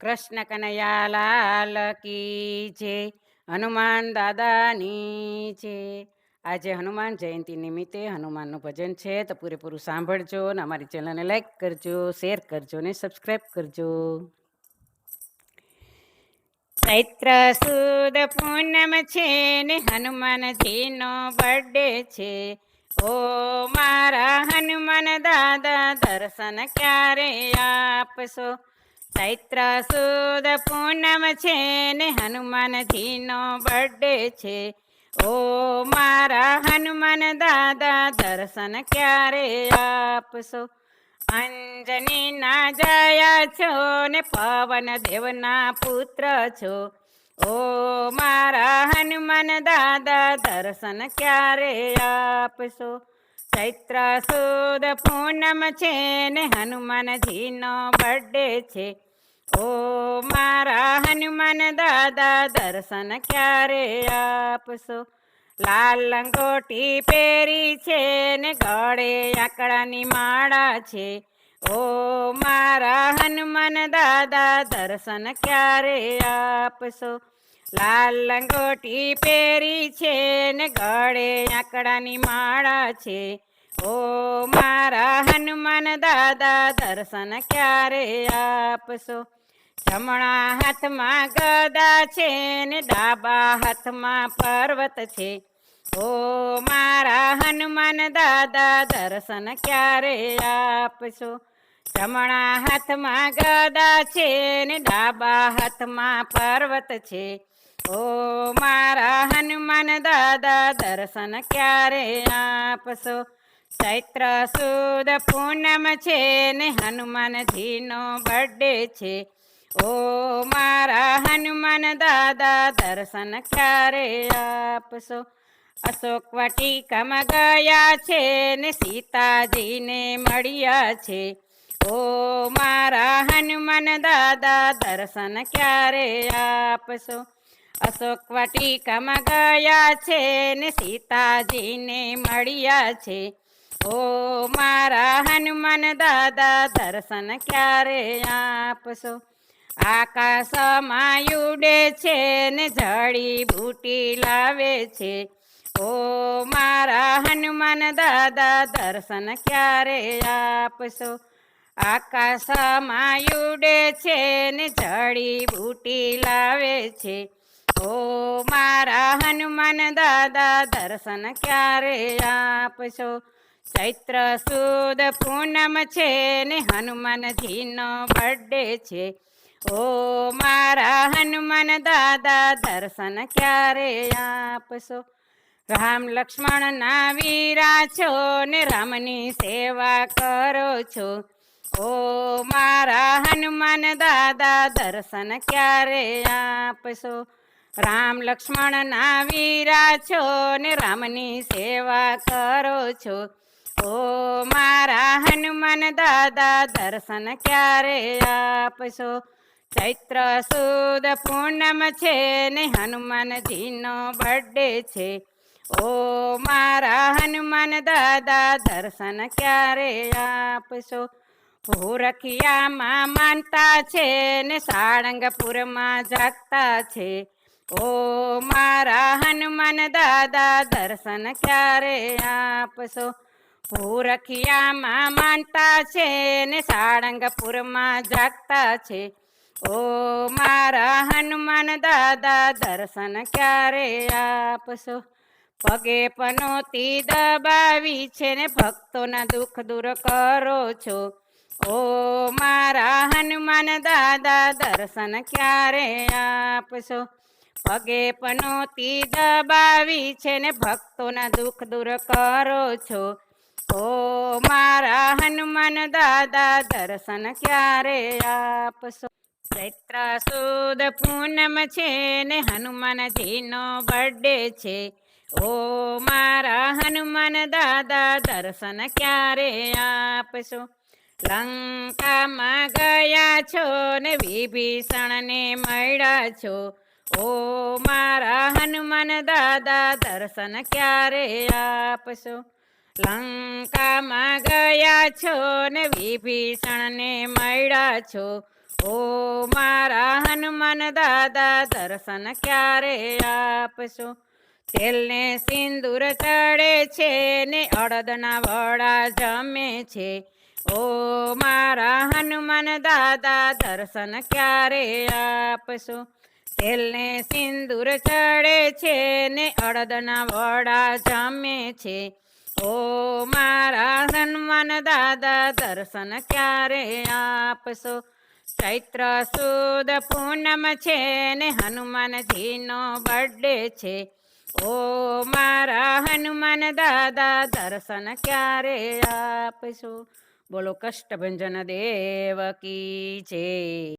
કૃષ્ણ કનૈયા લાલ કી જે હનુમાન દાદાની છે આજે હનુમાન જયંતિ નિમિત્તે હનુમાનનું ભજન છે. તો પૂરેપૂરું સાંભળજો અને અમારી ચેનલને લાઈક કરજો, શેર કરજો ને સબસ્ક્રાઈબ કરજો. ચૈત્ર સુદ પૂનમ છે ને હનુમાનજીનો બર્થડે છે. ઓ મારા હનુમાન દાદા, દર્શન ક્યારે આપશો? ચૈત્ર સુદ પૂનમ છે ને હનુમાનજીનો બર્થડે છે. ઓ મારા હનુમાન દાદા, દર્શન ક્યારે આપશો? અંજની ના જયા છો ને પવન દેવના પુત્ર છો? ઓ મારા હનુમાન દાદા, દર્શન ક્યારે આપશો? ચૈત્ર સુદ પૂનમ છે ને હનુમાનજીનો બર્થડે છે. ઓ મારા હનુમાન દાદા, દર્શન ક્યારે આપશો? લાલ લંગોટી પહેરી છે ને ગળે આકડાની માળા છે. ઓ મારા હનુમાન દાદા, દર્શન ક્યારે આપશો? લાલ લંગોટી પહેરી છે ને ગળે આકડાની માળા છે. ઓ મારા હનુમાન દાદા, દર્શન ક્યારે આપશો? જમણા હાથમાં ગદા છે ને ડાબા હાથમાં પર્વત છે. ઓ મારા હનુમાન દાદા, દર્શન ક્યારે આપશો? જમણા હાથમાં ગદા છે ને ડાબા હાથમાં પર્વત છે. ઓ મારા હનુમાન દાદા, દર્શન ક્યારે આપશો? ચૈત્ર સુદ પૂનમ છે ને હનુમાનજીનો બર્થડે છે. ઓ મારા હનુમાન દાદા, દર્શન ક્યારે આપશો? અશોક વાટિકામાં ગયા છે ને સીતાજીને મળ્યા છે. ઓ મારા હનુમાન દાદા, દર્શન ક્યારે આપશો? અશોક વાટિકામાં ગયા છે ને સીતાજીને મળ્યા છે. ઓ મારા હનુમાન દાદા દર્શન ક્યારે આપશો? આકાશમાં ઉડે છે ને જડી બૂટી લાવે છે. ઓ મારા હનુમાન દાદા દર્શન ક્યારે આપશો? આકાશમાં ઉડે છે ને જડી બૂટી લાવે છે. ઓ મારા હનુમાન દાદા દર્શન ક્યારે આપશો? ચૈત્ર સુદ પૂનમ છે ને હનુમાનજીનો બર્થડે છે. ઓ મારા હનુમાન દાદા, દર્શન ક્યારે આપશો? રામ લક્ષ્મણ ના વીરા છો ને રામની સેવા કરો છો? ઓ મારા હનુમાન દાદા, દર્શન ક્યારે આપશો? રામ લક્ષ્મણ ના વીરા છો ને રામની સેવા કરો છો? ઓ મારા હનુમાન દાદા દર્શન ક્યારે આપશો? ચૈત્ર સુદ પૂનમ છે ને હનુમાનજીનો બર્થડે છે. ઓ મારા હનુમાન દાદા દર્શન ક્યારે આપશો? ભૂરખિયામાં માનતા છે ને સાળંગપુરમાં જાગતા છે. ઓ મારા હનુમાન દાદા દર્શન ક્યારે આપશો? ભૂરખિયામાં માનતા છે ને સાળંગપુરમાં જાગતા છે. ઓ મારા હનુમાન દાદા, દર્શન ક્યારે આપશો? પગે પનોતી દબાવી છે ને ભક્તોના દુઃખ દૂર કરો છો? ઓ મારા હનુમાન દાદા, દર્શન ક્યારે આપશો? પગે પનોતી દબાવી છે ને ભક્તોના દુઃખ દૂર કરો છો? ઓ મારા હનુમાન દાદા દર્શન ક્યારે આપશો? ચૈત્ર સુદ પૂનમ છે ને હનુમાનજીનો બર્થડે છે. ઓ મારા હનુમાન દાદા દર્શન ક્યારે આપશો? લંકામાં ગયા છો ને વિભીષણને મળ્યા છો? ઓ મારા હનુમાન દાદા દર્શન ક્યારે આપશો? લંકામાં ગયા છો ને વિભીષણને મળ્યા છો? ઓ મારા હનુમાન દાદા, દર્શન ક્યારે આપશો? તેલને સિંદૂર ચડે છે ને અડદના વડા જમે છે. ઓ મારા હનુમાન દાદા, દર્શન ક્યારે આપશો? તેલને સિંદૂર ચડે છે ને અડદના વડા જમે છે. ઓ મારા હનુમાન દાદા, દર્શન ક્યારે આપશો? ચૈત્ર સુદ પૂનમ છે ને હનુમાનજીનો બર્થડે છે. ઓ મારા હનુમાન દાદા, દર્શન ક્યારે આપશો? બોલો કષ્ટભંજન દેવ કી છે